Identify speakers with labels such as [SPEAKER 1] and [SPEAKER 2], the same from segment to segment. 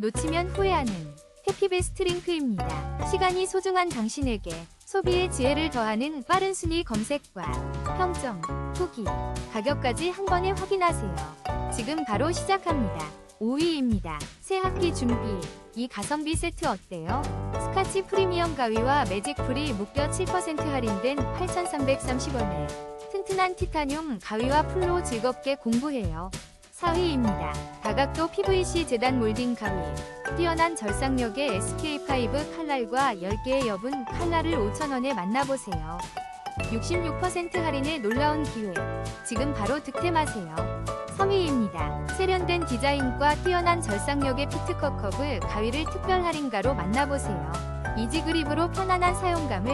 [SPEAKER 1] 놓치면 후회하는 해피베스트 링크입니다. 시간이 소중한 당신에게 소비의 지혜를 더하는 빠른 순위 검색과 평점, 후기, 가격까지 한 번에 확인하세요. 지금 바로 시작합니다. 5위입니다. 새 학기 준비. 이 가성비 세트 어때요? 스카치 프리미엄 가위와 매직 풀이 무려 7% 할인된 8,330원에 튼튼한 티타늄 가위와 풀로 즐겁게 공부해요. 4위입니다. 다각도 PVC 재단 몰딩 가위. 뛰어난 절삭력의 SK5 칼날과 10개의 여분 칼날을 5,000원에 만나보세요. 66% 할인의 놀라운 기회. 지금 바로 득템하세요. 3위입니다. 세련된 디자인과 뛰어난 절삭력의 피트컷 컵을 가위를 특별 할인가로 만나보세요. 이지 그립으로 편안한 사용감을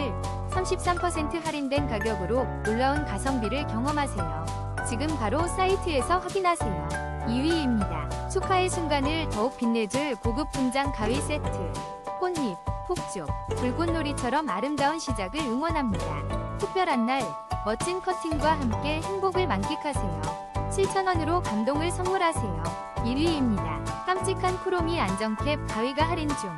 [SPEAKER 1] 33% 할인된 가격으로 놀라운 가성비를 경험하세요. 지금 바로 사이트에서 확인하세요. 2위입니다. 축하의 순간을 더욱 빛내줄 고급 분장 가위 세트. 꽃잎, 폭죽, 불꽃놀이처럼 아름다운 시작을 응원합니다. 특별한 날, 멋진 커팅과 함께 행복을 만끽하세요. 7,000원으로 감동을 선물하세요. 1위입니다. 깜찍한 크로미 안정캡 가위가 할인 중.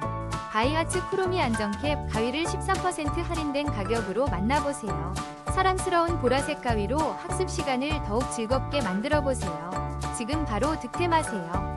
[SPEAKER 1] 바이아츠 크로미 안정캡 가위를 13% 할인된 가격으로 만나보세요. 사랑스러운 보라색 가위로 학습 시간을 더욱 즐겁게 만들어 보세요. 지금 바로 득템하세요.